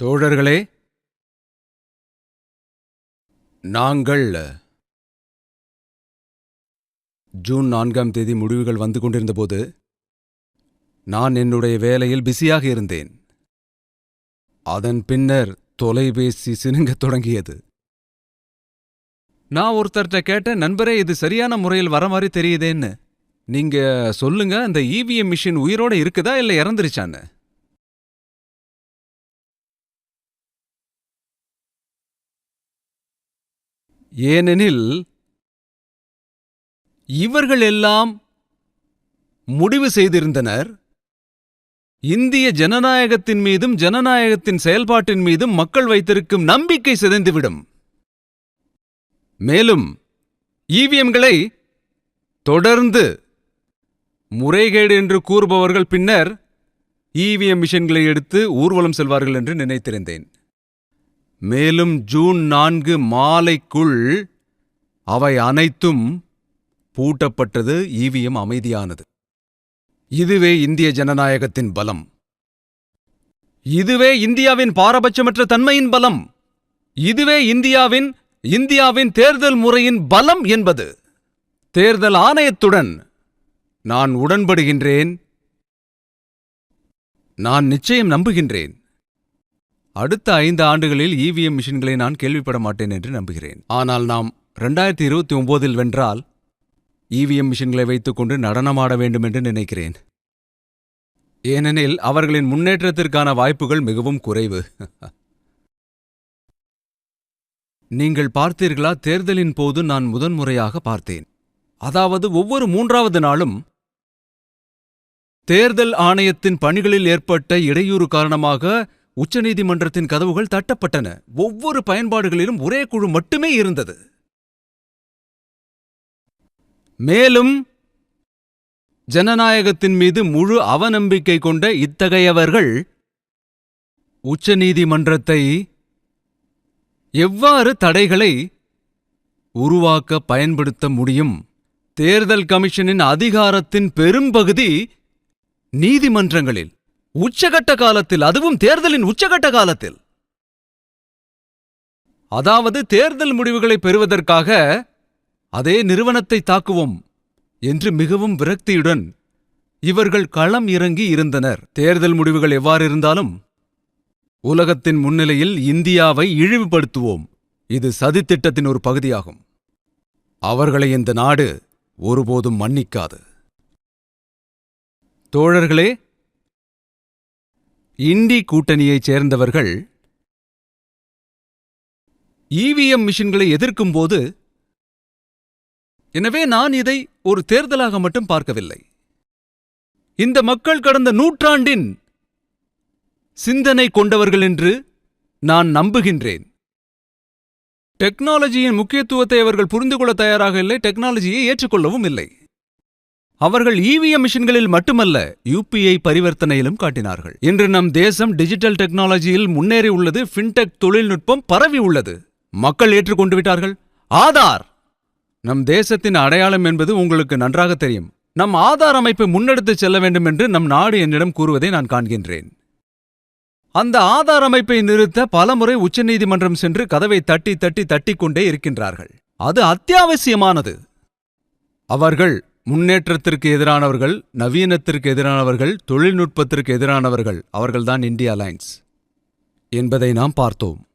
தோழர்களே நாங்கள் ஜூன் நான்காம் தேதி முடிவுகள் வந்து கொண்டிருந்தபோது நான் என்னுடைய வேலையில் பிஸியாக இருந்தேன். அதன் பின்னர் தொலைபேசி சினுங்கத் தொடங்கியது. நான் ஒருத்தர்கிட்ட கேட்டேன் நண்பரே இது சரியான முறையில் வர மாதிரி தெரியுதேன்னு. நீங்க சொல்லுங்க அந்த இவிஎம் மிஷின் உயிரோட இருக்குதா இல்ல இறந்துருச்சான்னு? ஏனெனில் இவர்கள் எல்லாம் முடிவு செய்திருந்தனர். இந்திய ஜனநாயகத்தின் மீதும் ஜனநாயகத்தின் செயல்பாட்டின் மீதும் மக்கள் வைத்திருக்கும் நம்பிக்கை சிதைந்துவிடும். மேலும் இவிஎம்களை தொடர்ந்து முறைகேடு என்று கூறுபவர்கள் பின்னர் இவிஎம் மிஷன்களை எடுத்து ஊர்வலம் செல்வார்கள் என்று நினைத்திருந்தேன். மேலும் ஜூன் நான்கு மாலைக்குள் அவை அனைத்தும் பூட்டப்பட்டது ஈவிஎம் அமைதியானது. இதுவே இந்திய ஜனநாயகத்தின் பலம். இதுவே இந்தியாவின் பாரபட்சமற்ற தன்மையின் பலம். இதுவே இந்தியாவின் இந்தியாவின் தேர்தல் முறையின் பலம் என்பது. தேர்தல் ஆணையத்துடன் நான் உடன்படுகின்றேன். நான் நிச்சயம் நம்புகின்றேன். அடுத்த ஐந்து ஆண்டுகளில் இவிஎம் மிஷின்களை நான் கேள்விப்பட மாட்டேன் என்று நம்புகிறேன். ஆனால் நாம் ரெண்டாயிரத்தி இருபத்தி ஒன்பதில் வென்றால் இவிஎம் மிஷின்களை வைத்துக்கொண்டு நடனமாட வேண்டும் என்று நினைக்கிறேன். ஏனெனில் அவர்களின் முன்னேற்றத்திற்கான வாய்ப்புகள் மிகவும் குறைவு. நீங்கள் பார்த்தீர்களா? தேர்தலின் போது நான் முதன்முறையாக பார்த்தேன். அதாவது ஒவ்வொரு மூன்றாவது நாளும் தேர்தல் ஆணையத்தின் பணிகளில் ஏற்பட்ட இடையூறு காரணமாக உச்சநீதிமன்றத்தின் கதவுகள் தட்டப்பட்டன. ஒவ்வொரு பயன்பாடுகளிலும் ஒரே குழு மட்டுமே இருந்தது. மேலும் ஜனநாயகத்தின் மீது முழு அவநம்பிக்கை கொண்ட இத்தகையவர்கள் உச்சநீதிமன்றத்தை எவ்வாறு தடைகளை உருவாக்க பயன்படுத்த முடியும்? தேர்தல் கமிஷனின் அதிகாரத்தின் பெரும்பகுதி நீதிமன்றங்களில். உச்சகட்ட காலத்தில் அதுவும் தேர்தலின் உச்சகட்ட காலத்தில். அதாவது தேர்தல் முடிவுகளை பெறுவதற்காக அதே நிறுவனத்தை தாக்குவோம் என்று மிகவும் விரக்தியுடன் இவர்கள் களம் இறங்கி இருந்தனர். தேர்தல் முடிவுகள் எவ்வாறு இருந்தாலும் உலகத்தின் முன்னிலையில் இந்தியாவை இழிவுபடுத்துவோம். இது சதித்திட்டத்தின் ஒரு பகுதியாகும். அவர்களை இந்த நாடு ஒருபோதும் மன்னிக்காது. தோழர்களே இண்டி கூட்டணியைச் சேர்ந்தவர்கள் இவிஎம் மிஷின்களை எதிர்க்கும்போது எனவே நான் இதை ஒரு தேர்தலாக மட்டும் பார்க்கவில்லை. இந்த மக்கள் கடந்த நூற்றாண்டின் சிந்தனை கொண்டவர்கள் என்று நான் நம்புகின்றேன். டெக்னாலஜியின் முக்கியத்துவத்தை அவர்கள் புரிந்து கொள்ள தயாராக இல்லை டெக்னாலஜியை ஏற்றுக்கொள்ளவும் இல்லை. அவர்கள் இவிஎம் மிஷின்களில் மட்டுமல்ல யூபிஐ பரிவர்த்தனையிலும் காட்டினார்கள். இன்று நம் தேசம் டிஜிட்டல் டெக்னாலஜியில் முன்னேறி உள்ளது ஃபின்டெக் தொழில்நுட்பம் பரவி உள்ளது. மக்கள் ஏற்றுக்கொண்டு விட்டார்கள் ஆதார்! நம் தேசத்தின் அடையாளம் என்பது உங்களுக்கு நன்றாக தெரியும். நம் ஆதார் அமைப்பை முன்னெடுத்துச் செல்ல வேண்டும் என்று நம் நாடு என்னிடம் கூறுவதை நான் காண்கின்றேன். அந்த ஆதார் அமைப்பை நிறுத்த பலமுறை உச்சநீதிமன்றம் சென்று கதவை தட்டி தட்டி தட்டிக்கொண்டே இருக்கின்றார்கள். அது அத்தியாவசியமானது. அவர்கள் முன்னேற்றத்திற்கு எதிரானவர்கள் நவீனத்திற்கு எதிரானவர்கள் தொழில்நுட்பத்திற்கு எதிரானவர்கள் அவர்கள்தான் இந்தியா லைன்ஸ் என்பதை நாம் பார்த்தோம்.